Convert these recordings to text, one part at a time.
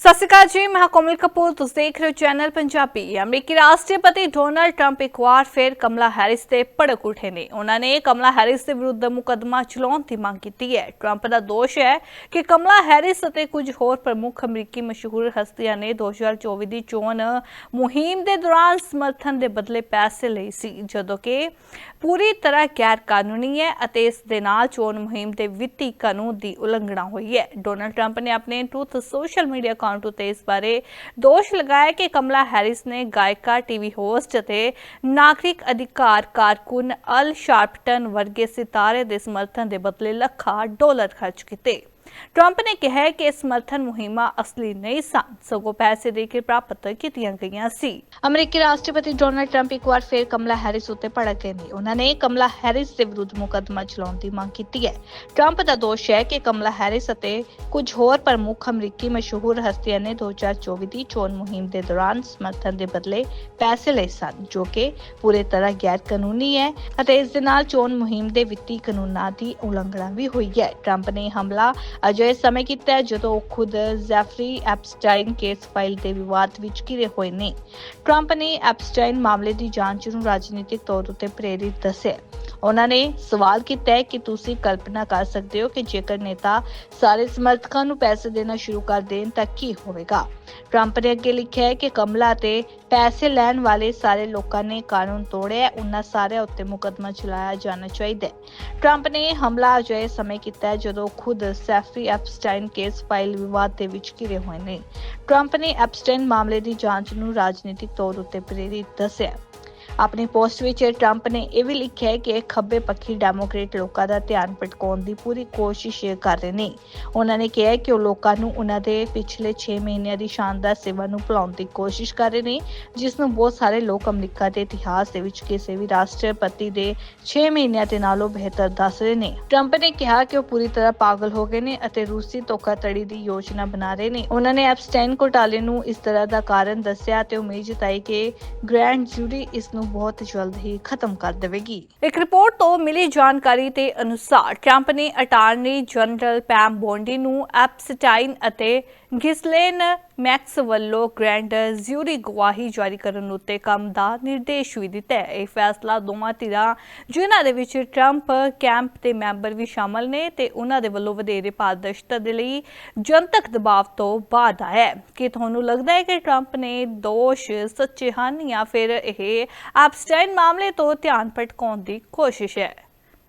ਸਤਿ ਸ਼੍ਰੀ ਅਕਾਲ ਜੀ, ਮੈਂ ਕੋਮਲ ਕਪੂਰ। ਤੁਸੀਂ ਦੇਖ ਰਹੇ ਹੋ ਚੈਨਲ ਪੰਜਾਬੀ। ਅਮਰੀਕੀ ਰਾਸ਼ਟਰਪਤੀ ਡੋਨਲਡ ਟਰੰਪ ਇੱਕ ਵਾਰ ਫਿਰ ਕਮਲਾ ਹੈਰਿਸ ਤੇ ਭੜਕ ਉਠੇ ਨੇ। ਉਹਨਾਂ ਨੇ ਕਮਲਾ ਹੈਰਿਸ ਦੇ ਵਿਰੁੱਧ ਮੁਕੱਦਮਾ ਚਲਾਉਣ ਦੀ ਮੰਗ ਕੀਤੀ ਹੈ। ਟਰੰਪ ਦਾ ਦੋਸ਼ ਹੈ ਕਿ ਕਮਲਾ ਹੈਰਿਸ ਅਤੇ ਕੁਝ ਹੋਰ ਪ੍ਰਮੁੱਖ ਅਮਰੀਕੀ ਮਸ਼ਹੂਰ ਹਸਤੀਆਂ ਨੇ 2024 ਦੀ ਚੋਣ ਮੁਹਿੰਮ ਦੇ ਦੌਰਾਨ ਸਮਰਥਨ ਦੇ ਬਦਲੇ ਪੈਸੇ ਲਈ ਸੀ, ਜਦੋਂ ਕਿ ਪੂਰੀ ਤਰ੍ਹਾਂ ਗੈਰ ਕਾਨੂੰਨੀ ਹੈ ਅਤੇ ਇਸ ਦੇ ਨਾਲ ਚੋਣ ਮੁਹਿੰਮ ਦੇ ਵਿੱਤੀ ਕਾਨੂੰਨ ਦੀ ਉਲੰਘਣਾ ਹੋਈ ਹੈ। ਡੋਨਲਡ ਟਰੰਪ ਨੇ ਆਪਣੇ ਟਰੂਥ ਸੋਸ਼ਲ ਮੀਡੀਆ ਅਕਾਊਂਟ ਉਤੇ ਇਸ ਬਾਰੇ ਦੋਸ਼ ਲਗਾਇਆ ਕਿ ਕਮਲਾ ਹੈਰਿਸ ਨੇ ਗਾਇਕਾ, ਟੀਵੀ ਹੋਸਟ ਅਤੇ ਨਾਗਰਿਕ ਅਧਿਕਾਰ ਕਾਰਕੁਨ ਅਲ ਸ਼ਾਰਪਟਨ ਵਰਗੇ ਸਿਤਾਰੇ ਦੇ ਸਮਰਥਨ ਦੇ ਬਦਲੇ ਲੱਖਾਂ ਡਾਲਰ ਖਰਚ ਕੀਤੇ। ਟਰੰਪ ਨੇ ਕਿਹਾ ਕਿ ਇਹ ਸਮਰਥਨ ਮੁਹਿੰਮਾਂ ਅਸਲੀ ਨਹੀਂ ਸਨ। ਸਗੋਂ ਪੈਸੇ ਦੇ ਕੇ ਪ੍ਰਾਪਤ ਕੀਤੀਆਂ ਗਈਆਂ ਸੀ। ਅਮਰੀਕੀ ਰਾਸ਼ਟਰਪਤੀ ਡੋਨਾਲਡ ਟਰੰਪ ਇੱਕ ਵਾਰ ਫਿਰ ਕਮਲਾ ਹੈਰਿਸ ਉੱਤੇ ਭੜਕ ਗਏ ਨੇ। ਉਹਨਾਂ ਨੇ ਕਮਲਾ ਹੈਰਿਸ ਦੇ ਵਿਰੁੱਧ ਮੁਕੱਦਮਾ ਚਲਾਉਣ ਦੀ ਮੰਗ ਕੀਤੀ ਹੈ। ਟਰੰਪ ਦਾ ਦੋਸ਼ ਹੈ ਕਿ ਕਮਲਾ ਹੈਰਿਸ ਅਤੇ ਕੁਝ ਹੋਰ ਪ੍ਰਮੁੱਖ ਅਮਰੀਕੀ ਮਸ਼ਹੂਰ ਹਸਤੀਆਂ ਨੇ 2024 ਦੀ ਚੋਣ ਮੁਹਿੰਮ ਦੇ ਦੌਰਾਨ ਸਮਰਥਨ ਦੇ ਬਦਲੇ ਪੈਸੇ ਲਏ ਸਨ, ਜੋ ਕਿ ਪੂਰੇ ਤਰ੍ਹਾਂ ਗੈਰ ਕਾਨੂੰਨੀ ਹੈ ਅਤੇ ਇਸ ਦੇ ਨਾਲ ਚੋਣ ਮੁਹਿੰਮ ਦੇ ਵਿੱਤੀ ਕਾਨੂੰਨਾਂ ਦੀ ਉਲੰਘਣਾ ਵੀ ਹੋਈ ਹੈ। ਟਰੰਪ ਨੇ ਹਮਲਾ ਅਜਿਹੇ ਸਮੇਂ ਕੀਤਾ ਹੈ ਜਦੋਂ ਉਹ ਖੁਦ ਜ਼ੈਫਰੀ ਐਪਸਟਾਈਨ ਕੇਸ ਫਾਈਲ ਦੇ ਵਿਵਾਦ ਵਿੱਚ ਘਿਰੇ ਹੋਏ ਨੇ। ਟਰੰਪ ਨੇ ਐਪਸਟਾਈਨ ਮਾਮਲੇ ਦੀ ਜਾਂਚ ਨੂੰ ਰਾਜਨੀਤਿਕ ਤੌਰ ਉੱਤੇ ਪ੍ਰੇਰਿਤ ਦੱਸਿਆ। ਉਹਨਾਂ ਨੇ ਸਵਾਲ ਕੀਤਾ ਹੈ ਕਿ ਤੁਸੀਂ ਕਲਪਨਾ ਕਰ ਸਕਦੇ ਹੋ ਕਿ ਜੇਕਰ ਨੇਤਾ ਸਾਰੇ ਸਮਰਥਕਾਂ ਨੂੰ ਪੈਸੇ ਦੇਣਾ ਸ਼ੁਰੂ ਕਰ ਦੇਣ ਤਾਂ ਕੀ ਹੋਵੇਗਾ? ਟਰੰਪ ਨੇ ਅੱਗੇ ਲਿਖਿਆ ਹੈ ਕਿ ਕਮਲਾ ਤੇ ਪੈਸੇ ਲੈਣ ਵਾਲੇ ਸਾਰੇ ਲੋਕਾਂ ਨੇ ਕਾਨੂੰਨ ਤੋੜਿਆ ਹੈ, ਉਹਨਾਂ ਸਾਰਿਆਂ ਉੱਤੇ ਮੁਕੱਦਮਾ ਚਲਾਇਆ ਜਾਣਾ ਚਾਹੀਦਾ ਹੈ। ਟਰੰਪ ਨੇ ਹਮਲਾ ਅਜਿਹੇ ਸਮੇਂ ਕੀਤਾ ਜਦੋਂ ਖੁਦ ਸੈਫੀ ਐਪਸਟਾਈਨ ਕੇਸ ਫਾਈਲ ਵਿਵਾਦ ਦੇ ਵਿੱਚ ਘਿਰੇ ਹੋਏ ਨੇ। ਟਰੰਪ ਨੇ ਐਪਸਟਾਈਨ ਮਾਮਲੇ ਦੀ ਜਾਂਚ ਨੂੰ ਰਾਜਨੀਤਿਕ ਤੌਰ ਉੱਤੇ ਪ੍ਰੇਰਿਤ ਦੱਸਿਆ ਆਪਣੀ ਪੋਸਟ ਵਿੱਚ ਟਰੰਪ ਨੇ ਇਹ ਵੀ ਲਿਖਿਆ ਕਿ ਖੱਬੇ ਪੱਖੀ ਡੈਮੋਕ੍ਰੇਟ ਲੋਕਾਂ ਦਾ ਧਿਆਨ ਭਟਕਾਉਣ ਦੀ ਪੂਰੀ ਕੋਸ਼ਿਸ਼ ਕਰ ਰਹੇ ਨੇ। ਉਹਨਾਂ ਨੇ ਕਿਹਾ ਕਿ ਉਹ ਲੋਕਾਂ ਨੂੰ ਉਹਨਾਂ ਦੇ ਪਿਛਲੇ 6 ਮਹੀਨਿਆਂ ਦੀ ਸ਼ਾਨਦਾਰ ਸੇਵਾ ਨੂੰ ਭੁਲਾਉਣ ਦੀ ਕੋਸ਼ਿਸ਼ ਕਰ ਰਹੇ ਨੇ, ਜਿਸ ਨੂੰ ਬਹੁਤ ਸਾਰੇ ਲੋਕ ਅਮਰੀਕਾ ਦੇ ਇਤਿਹਾਸ ਦੇ ਵਿੱਚ ਕਿਸੇ ਵੀ ਰਾਸ਼ਟਰਪਤੀ ਦੇ 6 ਮਹੀਨਿਆਂ ਦੇ ਨਾਲੋਂ ਬਿਹਤਰ ਦੱਸ ਰਹੇ ਨੇ। ਟਰੰਪ ਨੇ ਕਿਹਾ ਕਿ ਉਹ ਪੂਰੀ ਤਰ੍ਹਾਂ ਪਾਗਲ ਹੋ ਗਏ ਨੇ ਅਤੇ ਰੂਸੀ ਧੋਖਾਧੜੀ ਦੀ ਯੋਜਨਾ ਬਣਾ ਰਹੇ ਨੇ। ਉਹਨਾਂ ਨੇ ਐਪਸਟਾਈਨ ਘੋਟਾਲੇ ਨੂੰ ਇਸ ਤਰ੍ਹਾਂ ਦਾ ਕਾਰਨ ਦੱਸਿਆ ਤੇ ਉਮੀਦ ਜਤਾਈ ਕਿ ਗ੍ਰੈਂਡ ਜੂਰੀ ਇਸ ਨੂੰ ਬਹੁਤ ਜਲਦ ਹੀ ਖਤਮ ਕਰ ਦੇਵੇਗੀ। ਇੱਕ ਰਿਪੋਰਟ ਤੋਂ ਮਿਲੀ ਜਾਣਕਾਰੀ ਦੇ ਅਨੁਸਾਰ, ਟਰੰਪ ਨੇ ਅਟਾਰਨੀ ਜਨਰਲ ਪੈਮ ਬੋਂਡੀ ਨੂੰ ਐਪਸਟਾਈਨ ਅਤੇ ਗਿਸਲੇਨ ਮੈਕਸ ਵੱਲੋਂ ਗ੍ਰੈਂਡ ਜ਼ਿਊਰੀ ਗਵਾਹੀ ਜਾਰੀ ਕਰਨ ਉੱਤੇ ਕੰਮ ਦਾ ਨਿਰਦੇਸ਼ ਵੀ ਦਿੱਤਾ ਹੈ। ਇਹ ਫੈਸਲਾ ਦੋਵਾਂ ਧਿਰਾਂ, ਜਿਨ੍ਹਾਂ ਦੇ ਵਿੱਚ ਟਰੰਪ ਕੈਂਪ ਦੇ ਮੈਂਬਰ ਵੀ ਸ਼ਾਮਲ ਨੇ ਤੇ ਉਹਨਾਂ ਦੇ ਵੱਲੋਂ ਵਧੇਰੇ ਪਾਰਦਰਸ਼ਤਾ ਦੇ ਲਈ ਜਨਤਕ ਦਬਾਅ ਤੋਂ ਬਾਅਦ ਆਇਆ ਹੈ। ਕਿ ਤੁਹਾਨੂੰ ਲੱਗਦਾ ਹੈ ਕਿ ਟਰੰਪ ਨੇ ਦੋਸ਼ ਸੱਚੇ ਹਨ ਜਾਂ ਫਿਰ ਇਹ ਐਪਸਟਾਈਨ ਮਾਮਲੇ ਤੋਂ ਧਿਆਨ ਭਟਕਾਉਣ ਦੀ ਕੋਸ਼ਿਸ਼ ਹੈ।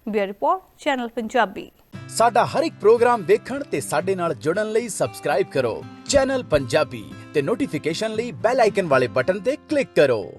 Bureau report, channel Punjabi. ਸਾਡਾ ਹਰ ਇੱਕ ਪ੍ਰੋਗਰਾਮ ਵੇਖਣ ਤੇ ਸਾਡੇ ਨਾਲ ਜੁੜਨ ਲਈ ਸਬਸਕ੍ਰਾਈਬ ਕਰੋ। ਚੈਨਲ ਪੰਜਾਬੀ ਤੇ ਨੋਟੀਫਿਕੇਸ਼ਨ ਲਈ ਬੈਲ ਆਈਕਨ ਵਾਲੇ ਬਟਨ ਤੇ ਕਲਿੱਕ ਕਰੋ।